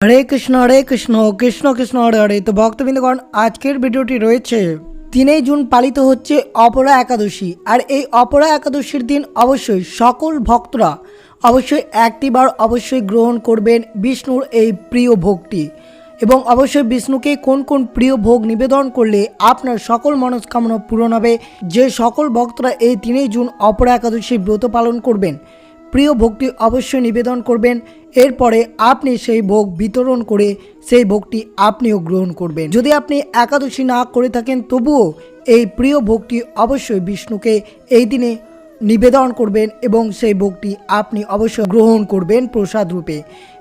হরে কৃষ্ণ হরে কৃষ্ণ কৃষ্ণ কৃষ্ণ, হরে হরে। তো ভক্তবৃন্দগণ, আজকের ভিডিওটি রয়েছে তিনই জুন পালিত হচ্ছে অপরা একাদশী। আর এই অপরা একাদশীর দিন অবশ্যই সকল ভক্তরা অবশ্যই একটিবার অবশ্যই গ্রহণ করবেন বিষ্ণুর এই প্রিয় ভোগটি এবং অবশ্যই বিষ্ণুকে কোন কোন প্রিয় ভোগ নিবেদন করলে আপনার সকল মনস্কামনা পূরণ হবে। যে সকল ভক্তরা এই তিনই জুন অপরা একাদশী ব্রত পালন করবেন প্রিয় ভোগটি অবশ্যই নিবেদন করবেন। এরপরে আপনি সেই ভোগ বিতরণ করে সেই ভোগটি আপনিও গ্রহণ করবেন। যদি আপনি একাদশী না করে থাকেন, তবুও এই প্রিয় ভোগটি অবশ্যই বিষ্ণুকে এই দিনে নিবেদন করবেন এবং সেই ভোগটি আপনি অবশ্যই গ্রহণ করবেন প্রসাদ রূপে।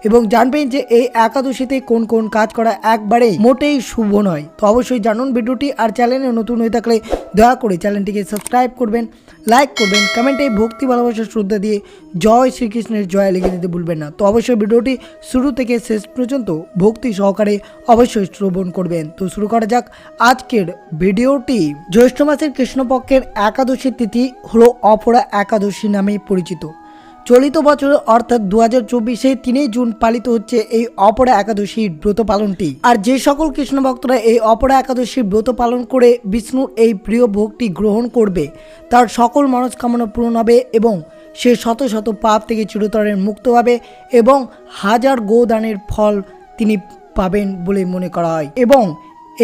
এবং জানবেন যে এই একাদশীতে কোন কোন কাজ করা একবারে মোটেই শুভ নয়। তো অবশ্যই জানুন ভিডিওটি আর চ্যানেলে নতুন হয়ে থাকলে দয়া করে চ্যানেলটিকে সাবস্ক্রাইব করবেন, লাইক করবেন, কমেন্টে ভক্তি, ভালোবাসা, শ্রদ্ধা দিয়ে জয় শ্রীকৃষ্ণের জয় লিখে দিতে ভুলবেন না। তো অবশ্যই ভিডিওটি শুরু থেকে শেষ পর্যন্ত ভক্তি সহকারে অবশ্যই শ্রবণ করবেন। তো শুরু করা যাক আজকের ভিডিওটি। জ্যৈষ্ঠ মাসের কৃষ্ণপক্ষের একাদশী তিথি হলো অপরা একাদশী নামে পরিচিত। চলিত বছর, অর্থাৎ দু হাজার চব্বিশে তিনই জুন পালিত হচ্ছে এই অপরা একাদশীর ব্রত পালনটি। আর যে সকল কৃষ্ণ ভক্তরা এই অপরা একাদশীর ব্রত পালন করে বিষ্ণুর এই প্রিয় ভোগটি গ্রহণ করবে, তার সকল মনস্কামনা পূরণ হবে এবং সে শত শত পাপ থেকে চিরতরের মুক্ত হবে এবং হাজার গোদানের ফল তিনি পাবেন বলে মনে করা হয়। এবং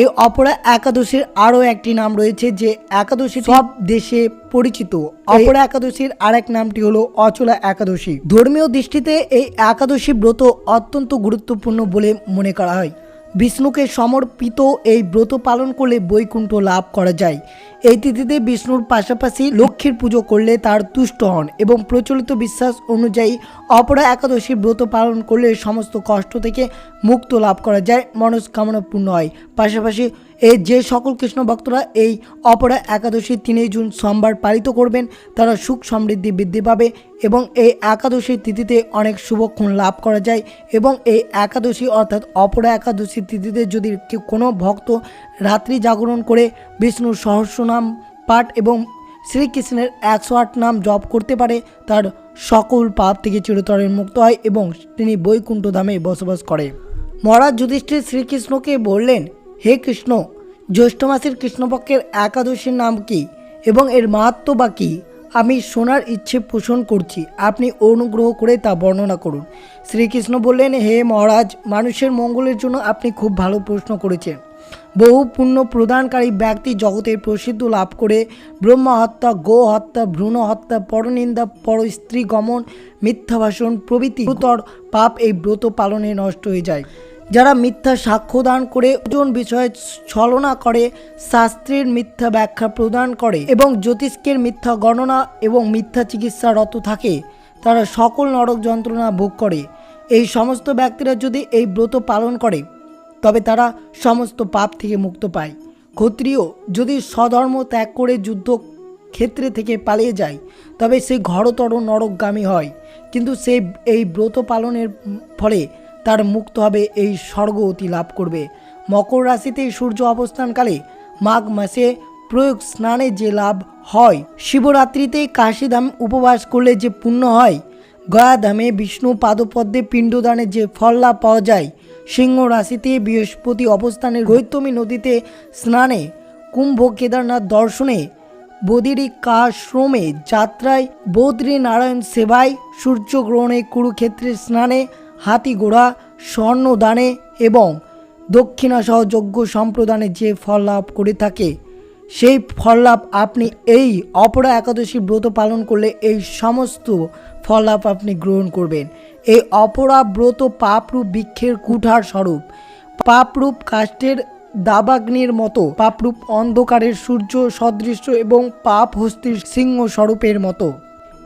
এই অপরা একাদশীর আরও একটি নাম রয়েছে যে একাদশী সব দেশে পরিচিত। অপরা একাদশীর আর এক নামটি হলো অচলা একাদশী। ধর্মীয় দৃষ্টিতে এই একাদশী ব্রত অত্যন্ত গুরুত্বপূর্ণ বলে মনে করা হয়। বিষ্ণুকে সমর্পিত এই ব্রত পালন করলে বৈকুণ্ঠ লাভ করা যায়। এই তিথিতে বিষ্ণুর পাশাপাশি লক্ষ্মীর পুজো করলে তার তুষ্ট হন এবং প্রচলিত বিশ্বাস অনুযায়ী অপরা একাদশী ব্রত পালন করলে সমস্ত কষ্ট থেকে মুক্ত লাভ করা যায়। মনস্কামনা পূর্ণ হয়। পাশাপাশি এই যে সকল কৃষ্ণ ভক্তরা এই অপরা একাদশী তিনই জুন সোমবার পালিত করবেন, তারা সুখ সমৃদ্ধি বৃদ্ধি পাবে এবং এই একাদশীর তিথিতে অনেক শুভক্ষণ লাভ করা যায় এবং এই একাদশী অর্থাৎ অপরা একাদশীর তিথিতে যদি কোনো ভক্ত রাত্রি জাগরণ করে বিষ্ণুর সহস্র নাম পাঠ এবং শ্রীকৃষ্ণের একশো আট নাম জপ করতে পারে, তার সকল পাপ থেকে চিরতরের মুক্ত হয় এবং তিনি বৈকুণ্ঠ ধামে বসবাস করে। মহারাজ যুধিষ্ঠির শ্রীকৃষ্ণকে বললেন, হে কৃষ্ণ জ্যৈষ্ঠ মাসের কৃষ্ণপক্ষের একাদশীর নাম কি এবং এর মাহাত্ম বা কী? আমি শোনার ইচ্ছে পোষণ করছি। আপনি অনুগ্রহ করে তা বর্ণনা করুন। শ্রীকৃষ্ণ বললেন, হে মহারাজ, মানুষের মঙ্গলের জন্য আপনি খুব ভালো প্রশ্ন করেছেন। বহু পুণ্য প্রদানকারী ব্যক্তি জগতের প্রসিদ্ধ লাভ করে ব্রহ্ম হত্যা গো হত্যা ভ্রূণ হত্যা পরনিন্দা পর স্ত্রী গমন মিথ্যা ভাষণ প্রভৃতি পাপ এই ব্রত পালনে নষ্ট হয়ে যায়। যারা মিথ্যা সাক্ষ্য দান করে, ওজন বিষয়ে ছলনা করে, শাস্ত্রের মিথ্যা ব্যাখ্যা প্রদান করে এবং জ্যোতিষ্কের মিথ্যা গণনা এবং মিথ্যা চিকিৎসারত থাকে, তারা সকল নরক যন্ত্রণা ভোগ করে। এই সমস্ত ব্যক্তিরা যদি এই ব্রত পালন করে, তবে তারা সমস্ত পাপ থেকে মুক্ত পায়। ক্ষত্রিয় যদি স্বধর্ম ত্যাগ করে যুদ্ধ ক্ষেত্রে থেকে পালিয়ে যায়, তবে সে ঘরতর নরকগামী হয়। কিন্তু সে এই ব্রত পালনের ফলে তার মুক্ত হবে এই স্বর্গ অতি লাভ করবে। মকর রাশিতে সূর্য অবস্থানকালে মাঘ মাসে প্রয়োগ স্নানে যে লাভ হয়, শিবরাত্রিতে কাশীধাম উপবাস করলে যে পুণ্য হয় গয়াধামে বিষ্ণু পাদপদ্মে পিণ্ডদানে যে ফল লাভ পাওয়া যায়, সিংহ রাশিতে বৃহস্পতি অবস্থানে গৈতমী নদীতে স্নানে কুম্ভ কেদারনাথ দর্শনে বদিরিকাশ্রমে যাত্রায় বদ্রী নারায়ণ সেবায় সূর্যগ্রহণে কুরুক্ষেত্রের স্নানে হাতি ঘোড়া স্বর্ণদানে এবং দক্ষিণাসহ যজ্ঞ সম্প্রদানে যে ফল লাভ করে থাকে, সেই ফল লাভ আপনি এই অপরা একাদশী ব্রত পালন করলে এই সমস্ত ফল লাভ আপনি গ্রহণ করবেন। এই অপরা ব্রত পাপরূপ বৃক্ষের কুঠার স্বরূপ, পাপরূপ কাষ্টের দাবাগ্নির মতো, পাপরূপ অন্ধকারের সূর্য সদৃশ্য এবং পাপ হস্তির সিংহ স্বরূপের মতো।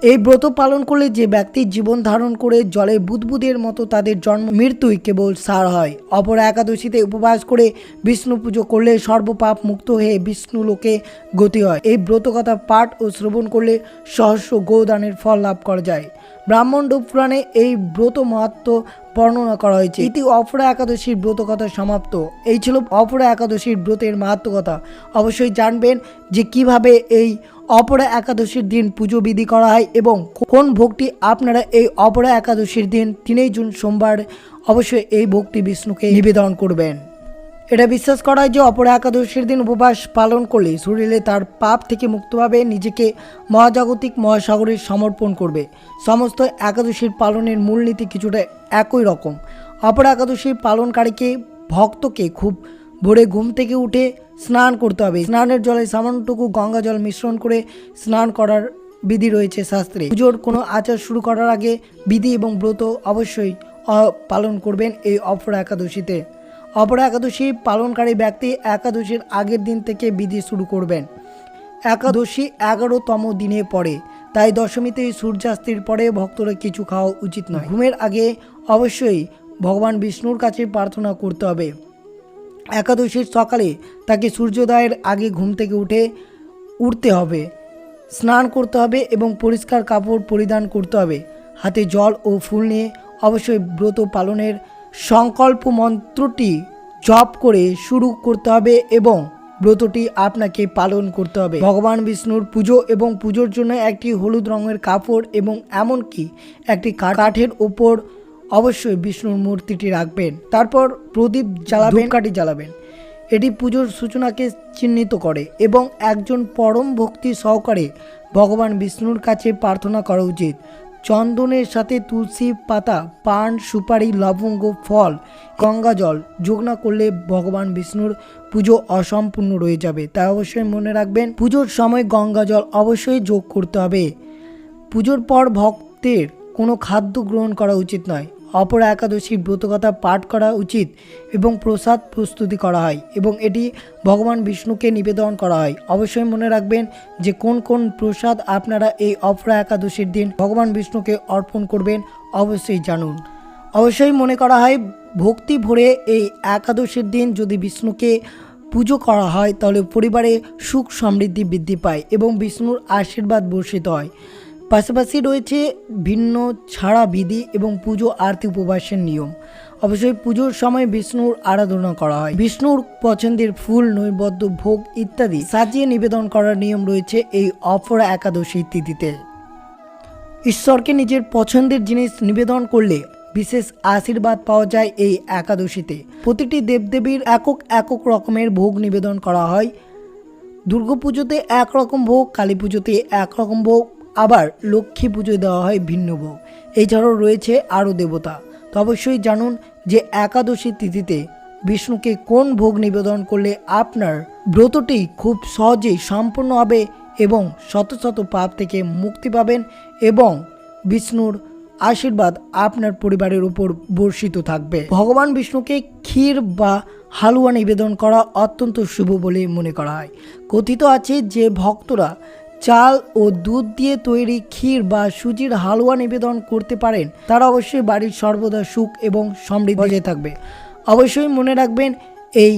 এই ব্রত পালন করলে যে ব্যক্তি জীবন ধারণ করে জলে বুদবুদের মতো তাদের জন্ম, মৃত্যুই কেবল সার হয়। অপর একাদশীতে উপবাস করে বিষ্ণু পুজো করলে সর্বপাপ মুক্ত হয়ে বিষ্ণু লোকে গতি হয়। এই ব্রতকথা পাঠ ও শ্রবণ করলে সহস্র গোদানের ফল লাভ করা যায়। ব্রাহ্মণ্ড পুরাণে এই ব্রত মাহাত্ম বর্ণনা করা হয়েছে। ইতি অপরা একাদশীর ব্রত কথা সমাপ্ত। এই ছিল অপরা একাদশীর ব্রতের মাহাত্ম কথা অবশ্যই জানবেন যে কীভাবে এই অপরা একাদশীর দিন পুজো বিধি করা হয় এবং কোন ভোগটি আপনারা এই অপরা একাদশীর দিন, তিনই জুন সোমবার অবশ্যই এই ভোগটি বিষ্ণুকে নিবেদন করবেন। এটা বিশ্বাস করা যে অপরা একাদশীর দিন উপবাস পালন করলে শরীরে তার পাপ থেকে মুক্তভাবে নিজেকে মহাজাগতিক মহাসাগরে সমর্পণ করবে। সমস্ত একাদশীর পালনের মূলনীতি কিছুটা একই রকম। অপরা একাদশী পালনকারীকে, ভক্তকে খুব ভোরে ঘুম থেকে উঠে স্নান করতে হবে। স্নানের জলে সামান্যটুকু গঙ্গা জল মিশ্রণ করে স্নান করার বিধি রয়েছে শাস্ত্রে। পুজোর কোনো আচার শুরু করার আগে বিধি এবং ব্রত অবশ্যই পালন করবেন এই অপরা একাদশীতে। অপরা একাদশী পালনকারী ব্যক্তি একাদশীর আগের দিন থেকে বিধি শুরু করবেন। একাদশী এগারোতম দিনে পড়ে, তাই দশমীতে সূর্যাস্তের পরে ভক্তরা কিছু খাওয়া উচিত নয়। ঘুমের আগে অবশ্যই ভগবান বিষ্ণুর কাছে প্রার্থনা করতে হবে। একাদশীর সকালে তাকে সূর্যোদয়ের আগে ঘুম থেকে উঠে উঠতে হবে, স্নান করতে হবে এবং পরিষ্কার কাপড় পরিধান করতে হবে। হাতে জল ও ফুল নিয়ে অবশ্যই ব্রত পালনের সংকল্প মন্ত্রটি জপ করে শুরু করতে হবে এবং ব্রতটি আপনাকে পালন করতে হবে। ভগবান বিষ্ণুর পুজো এবং পুজোর জন্য একটি হলুদ রঙের কাপড় এবং এমনকি একটি কাঠের ওপর অবশ্যই বিষ্ণুর মূর্তিটি রাখবেন। তারপর প্রদীপ জ্বালাবেন। কাঠি জ্বালাবেন। এটি পুজোর সূচনাকে চিহ্নিত করে এবং একজন পরম ভক্তি সহকারে ভগবান বিষ্ণুর কাছে প্রার্থনা করা উচিত। চন্দনের সাথে তুলসী পাতা, পান, সুপারি, লবঙ্গ, ফল, গঙ্গা জল যোগ না করলে ভগবান বিষ্ণুর পুজো অসম্পূর্ণ রয়ে যাবে। তা অবশ্যই মনে রাখবেন। পুজোর সময় গঙ্গা জল অবশ্যই যোগ করতে হবে। পুজোর পর ভক্তের কোনো খাদ্য গ্রহণ করা উচিত নয়। অপরা একাদশীর ব্রতকথা পাঠ করা উচিত এবং প্রসাদ প্রস্তুতি করা হয় এবং এটি ভগবান বিষ্ণুকে নিবেদন করা হয়। অবশ্যই মনে রাখবেন যে কোন কোন প্রসাদ আপনারা এই অপরা একাদশীর দিন ভগবান বিষ্ণুকে অর্পণ করবেন অবশ্যই জানুন। অবশ্যই মনে করা হয়, ভক্তি ভরে এই একাদশীর দিন যদি বিষ্ণুকে পুজো করা হয়, তাহলে পরিবারে সুখ সমৃদ্ধি বৃদ্ধি পায় এবং বিষ্ণুর আশীর্বাদ বর্ষিত হয়। পাশাপাশি রয়েছে ভিন্ন ছাড়া বিধি এবং পুজো আরতি উপবাসের নিয়ম। অবশ্যই পুজোর সময় বিষ্ণুর আরাধনা করা হয়। বিষ্ণুর পছন্দের ফুল, নৈবদ্য, ভোগ ইত্যাদি সাজিয়ে নিবেদন করার নিয়ম রয়েছে এই অপরা একাদশী তিথিতে। ঈশ্বরকে নিজের পছন্দের জিনিস নিবেদন করলে বিশেষ আশীর্বাদ পাওয়া যায় এই একাদশীতে। প্রতিটি দেবদেবীর একক একক রকমের ভোগ নিবেদন করা হয়। দুর্গাপুজোতে একরকম ভোগ কালী পুজোতে একরকম ভোগ আবার লক্ষ্মী পুজোয় দেওয়া হয় ভিন্ন ভোগ। এছাড়াও রয়েছে আরও দেবতা। তো অবশ্যই জানুন যে একাদশী তিথিতে বিষ্ণুকে কোন ভোগ নিবেদন করলে আপনার ব্রতটি খুব সহজেই সম্পূর্ণ হবে এবং শত শত পাপ থেকে মুক্তি পাবেন এবং বিষ্ণুর আশীর্বাদ আপনার পরিবারের উপর বর্ষিত থাকবে। ভগবান বিষ্ণুকে ক্ষীর বা হালুয়া নিবেদন করা অত্যন্ত শুভ বলে মনে করা হয়। কথিত আছে যে ভক্তরা চাল ও দুধ দিয়ে তৈরি ক্ষীর বা সুজির হালুয়া নিবেদন করতে পারেন। তারা অবশ্যই বাড়ির সর্বদা সুখ এবং সমৃদ্ধি বজায় থাকবে। অবশ্যই মনে রাখবেন, এই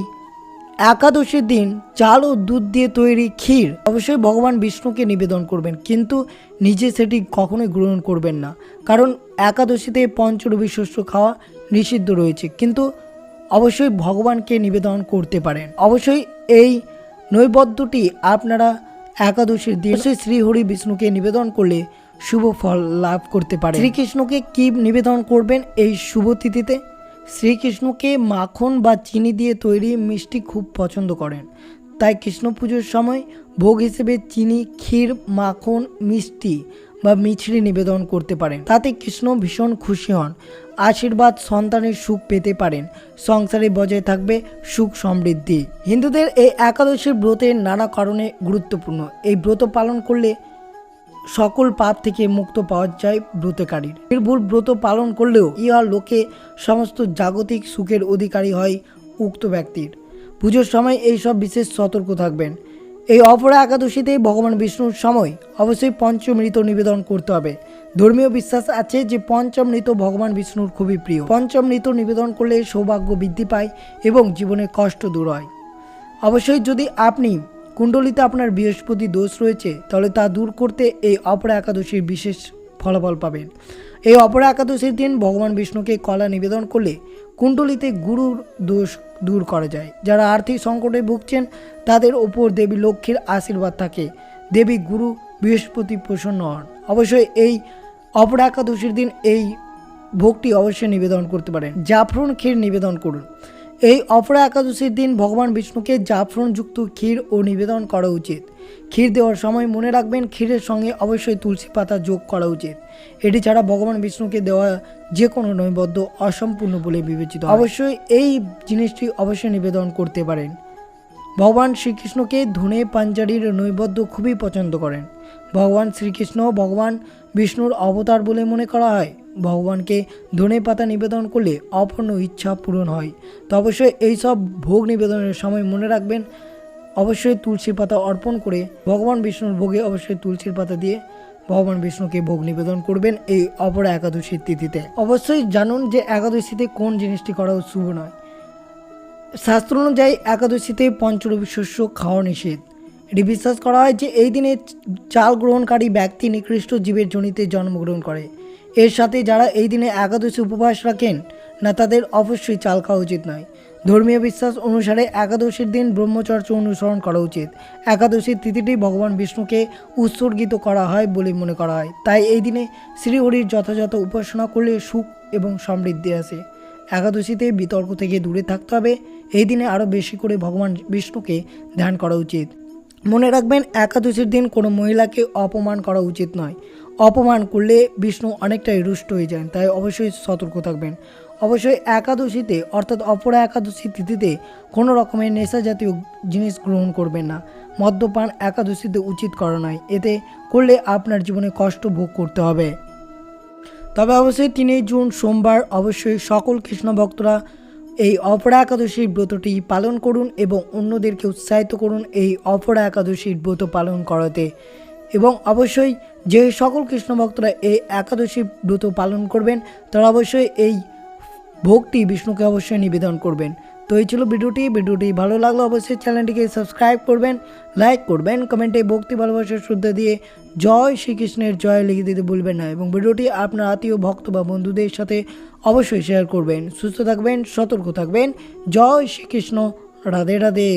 একাদশীর দিন চাল ও দুধ দিয়ে তৈরি ক্ষীর অবশ্যই ভগবান বিষ্ণুকে নিবেদন করবেন, কিন্তু নিজে সেটি কখনোই গ্রহণ করবেন না। কারণ একাদশীতে পঞ্চরবি শস্য খাওয়া নিষিদ্ধ রয়েছে, কিন্তু অবশ্যই ভগবানকে নিবেদন করতে পারেন। অবশ্যই এই নৈবদ্যটি আপনারা একাদশীর দিন শ্রীহরি বিষ্ণুকে নিবেদন করলে শুভ ফল লাভ করতে পারে। শ্রীকৃষ্ণকে কি নিবেদন করবেন এই শুভ তিথিতে? শ্রীকৃষ্ণকে মাখন বা চিনি দিয়ে তৈরি মিষ্টি খুব পছন্দ করেন। তাই কৃষ্ণ পুজোর সময় ভোগ হিসেবে চিনি ক্ষীর মাখন মিষ্টি বা মিছরি নিবেদন করতে পারেন। তাতে কৃষ্ণ ভীষণ খুশি হন। আশীর্বাদ সন্তানের সুখ পেতে পারেন। সংসারে বজায় থাকবে সুখ সমৃদ্ধি। হিন্দুদের এই একাদশীর ব্রতের নানা কারণে গুরুত্বপূর্ণ। এই ব্রত পালন করলে সকল পাপ থেকে মুক্ত পাওয়া যায় ব্রতকারীর। নির্ভুল ব্রত পালন করলেও ইহা লোকে সমস্ত জাগতিক সুখের অধিকারী হয় উক্ত ব্যক্তির। পুজোর সময় এই সব বিশেষ সতর্ক থাকবেন। এই অপরা একাদশীতে ভগবান বিষ্ণুর সময় অবশ্যই পঞ্চমৃত নিবেদন করতে হবে। ধর্মীয় বিশ্বাস আছে যে পঞ্চমৃত ভগবান বিষ্ণুর খুবই প্রিয়। পঞ্চমৃত নিবেদন করলে সৌভাগ্য বৃদ্ধি পায় এবং জীবনের কষ্ট দূর হয়। অবশ্যই যদি আপনি কুণ্ডলিতে আপনার বৃহস্পতি দোষ রয়েছে, তাহলে তা দূর করতে এই অপরা একাদশীর বিশেষ ফলাফল পাবেন। এই অপরা একাদশীর দিন ভগবান বিষ্ণুকে কলা নিবেদন করলে কুণ্ডলিতে গুরুর দোষ দূর করা যায়। যারা আর্থিক সংকটে ভুগছেন, তাদের ওপর দেবী লক্ষ্মীর আশীর্বাদ থাকে। দেবী গুরু বৃহস্পতি প্রসন্ন হন। অবশ্যই এই অপরা একাদশীর দিন এই ভোগটি অবশ্যই নিবেদন করতে পারেন। জাফরুন ক্ষীর নিবেদন করুন। এই অপরা একাদশীর দিন ভগবান বিষ্ণুকে জাফরনযুক্ত ক্ষীর ও নিবেদন করা উচিত। ক্ষীর দেওয়ার সময় মনে রাখবেন ক্ষীরের সঙ্গে অবশ্যই তুলসী পাতা যোগ করা উচিত। এটি ছাড়া ভগবান বিষ্ণুকে দেওয়া যে কোনো নৈবদ্য অসম্পূর্ণ বলে বিবেচিত অবশ্যই এই জিনিসটি অবশ্যই নিবেদন করতে পারেন। ভগবান শ্রীকৃষ্ণকে ধনে পাঞ্জারির নৈবদ্য খুবই পছন্দ করেন। ভগবান শ্রীকৃষ্ণ ভগবান বিষ্ণুর অবতার বলে মনে করা হয়। ভগবানকে ধনে পাতা নিবেদন করলে অপূর্ণ ইচ্ছা পূরণ হয়। তো অবশ্যই এইসব ভোগ নিবেদনের সময় মনে রাখবেন, অবশ্যই তুলসী পাতা অর্পণ করে ভগবান বিষ্ণুর ভোগে অবশ্যই তুলসীর পাতা দিয়ে ভগবান বিষ্ণুকে ভোগ নিবেদন করবেন এই অপরা একাদশীর তিথিতে। অবশ্যই জানুন যে একাদশীতে কোন জিনিসটি করা শুভ নয়। শাস্ত্র অনুযায়ী একাদশীতে পঞ্চরবি শস্য খাওয়া নিষেধ। এটি বিশ্বাস করা হয় যে এই দিনে চাল গ্রহণকারী ব্যক্তি নিকৃষ্ট জীবের জনিতে জন্মগ্রহণ করে। এর সাথে যারা এই দিনে একাদশী উপবাস রাখেন, না তাদের অবশ্যই চাল খাওয়া উচিত নয়। ধর্মীয় বিশ্বাস অনুসারে একাদশীর দিন ব্রহ্মচর্য অনুসরণ করা উচিত। একাদশীর তিথিটি ভগবান বিষ্ণুকে উৎসর্গিত করা হয় বলে মনে করা হয়। তাই এই দিনে শ্রীহরির যথাযথ উপাসনা করলে সুখ এবং সমৃদ্ধি আসে। একাদশীতে বিতর্ক থেকে দূরে থাকতে হবে। এই দিনে আরও বেশি করে ভগবান বিষ্ণুকে ধ্যান করা উচিত। মনে রাখবেন, একাদশীর দিন কোনো মহিলাকে অপমান করা উচিত নয়। অপমান করলে বিষ্ণু অনেকটাই রুষ্ট হয়ে যান, তাই অবশ্যই সতর্ক থাকবেন। অবশ্যই একাদশীতে, অর্থাৎ অপরা একাদশী তিথিতে কোনো রকমের নেশা জাতীয় জিনিস গ্রহণ করবেন না। মদ্যপান একাদশীতে উচিত করা নয়, এতে করলে আপনার জীবনে কষ্ট ভোগ করতে হবে। তবে অবশ্যই তিনই জুন, সোমবার অবশ্যই সকল কৃষ্ণ ভক্তরা এই অপরা একাদশীর ব্রতটি পালন করুন এবং অন্যদেরকে উৎসাহিত করুন এই অপরা একাদশীর ব্রত পালন করাতে। এবং অবশ্যই যে সকল কৃষ্ণ ভক্তরা এই একাদশী ব্রত পালন করবেন, তারা অবশ্যই এই ভোগটি বিষ্ণুকে অবশ্যই নিবেদন করবেন। তো এই ছিল ভিডিওটি। ভিডিওটি ভালো লাগল অবশ্যই চ্যানেলটিকে সাবস্ক্রাইব করবেন, লাইক করবেন, কমেন্টে ভক্তি ভালোবাসার শ্রদ্ধা দিয়ে জয় শ্রীকৃষ্ণের জয় লিখে দিতে ভুলবেন না এবং ভিডিওটি আপনার আত্মীয়, ভক্ত বা বন্ধুদের সাথে অবশ্যই শেয়ার করবেন। সুস্থ থাকবেন, সতর্ক থাকবেন। জয় শ্রীকৃষ্ণ। রাধে রাধে।